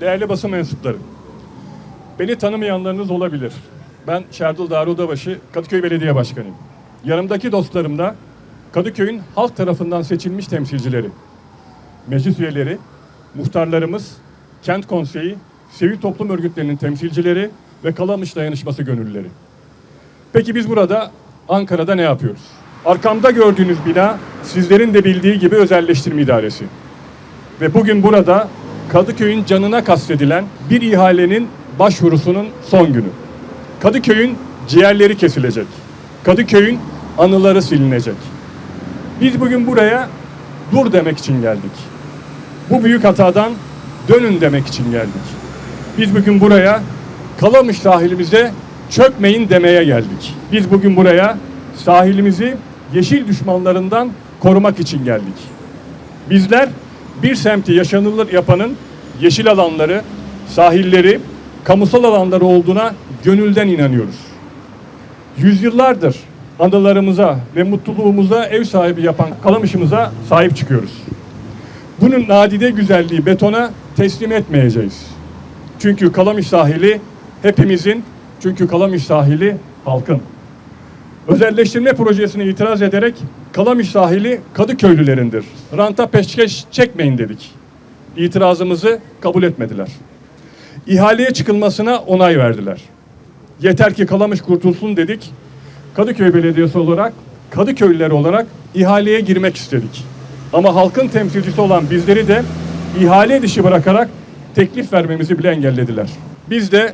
değerli basın mensupları. Beni tanımayanlarınız olabilir. Ben Şerdal Darudabaşı, Kadıköy Belediye Başkanıyım. Yanımdaki dostlarım da Kadıköy'ün halk tarafından seçilmiş temsilcileri, meclis üyeleri, muhtarlarımız, kent konseyi, sivil toplum örgütlerinin temsilcileri ve Kalamış Dayanışması gönüllüleri. Peki biz burada Ankara'da ne yapıyoruz? Arkamda gördüğünüz bina sizlerin de bildiği gibi özelleştirme idaresi. Ve bugün burada Kadıköy'ün canına kastedilen bir ihalenin başvurusunun son günü. Kadıköy'ün ciğerleri kesilecek. Kadıköy'ün anıları silinecek. Biz bugün buraya dur demek için geldik. Bu büyük hatadan dönün demek için geldik. Biz bugün buraya Kalamış sahilimize çökmeyin demeye geldik. Biz bugün buraya sahilimizi yeşil düşmanlarından korumak için geldik. Bizler bir semti yaşanılır yapanın yeşil alanları, sahilleri, kamusal alanları olduğuna gönülden inanıyoruz. Yüzyıllardır anılarımıza ve mutluluğumuza ev sahibi yapan Kalamış'ımıza sahip çıkıyoruz. Bunun nadide güzelliği betona teslim etmeyeceğiz. Çünkü Kalamış sahili hepimizin, çünkü Kalamış sahili halkın. Özelleştirme projesine itiraz ederek Kalamış sahili Kadıköylülerindir. Ranta peşkeş çekmeyin dedik. İtirazımızı kabul etmediler. İhaleye çıkılmasına onay verdiler. Yeter ki Kalamış kurtulsun dedik. Kadıköy Belediyesi olarak, Kadıköylüler olarak ihaleye girmek istedik. Ama halkın temsilcisi olan bizleri de ihale dışı bırakarak teklif vermemizi bile engellediler. Biz de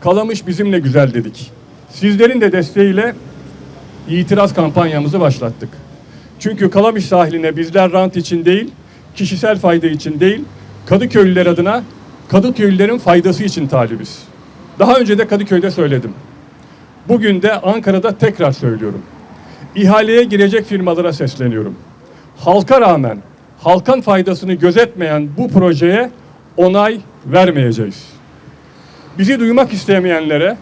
Kalamış bizimle güzel dedik. Sizlerin de desteğiyle itiraz kampanyamızı başlattık. Çünkü Kalamış sahiline bizler rant için değil, kişisel fayda için değil, Kadıköylüler adına Kadıköylülerin faydası için talibiz. Daha önce de Kadıköy'de söyledim. Bugün de Ankara'da tekrar söylüyorum. İhaleye girecek firmalara sesleniyorum. Halka rağmen halkın faydasını gözetmeyen bu projeye onay vermeyeceğiz. Bizi duymak istemeyenlere,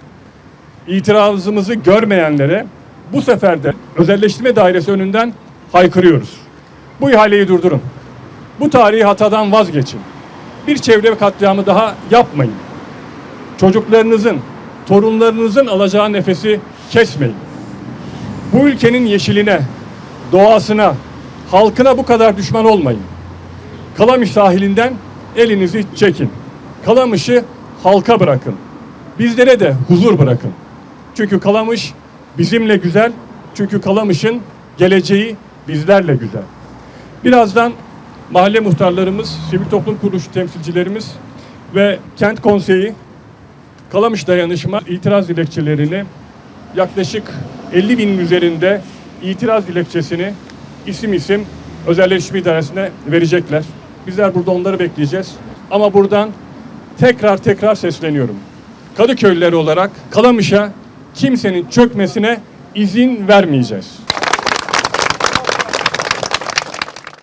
itirazımızı görmeyenlere bu sefer de özelleştirme dairesi önünden haykırıyoruz. Bu ihaleyi durdurun. Bu tarihi hatadan vazgeçin. Bir çevre katliamı daha yapmayın. Çocuklarınızın, torunlarınızın alacağı nefesi kesmeyin. Bu ülkenin yeşiline, doğasına, halkına bu kadar düşman olmayın. Kalamış sahilinden elinizi çekin. Kalamış'ı halka bırakın. Bizlere de huzur bırakın. Çünkü Kalamış bizimle güzel. Çünkü Kalamış'ın geleceği bizlerle güzel. Birazdan mahalle muhtarlarımız, sivil toplum kuruluşu temsilcilerimiz ve kent konseyi Kalamış dayanışma itiraz dilekçelerini yaklaşık 50 binin üzerinde itiraz dilekçesini isim isim özelleşme idaresine verecekler. Bizler burada onları bekleyeceğiz. Ama buradan tekrar tekrar sesleniyorum. Kadıköylüler olarak Kalamış'a kimsenin çökmesine izin vermeyeceğiz.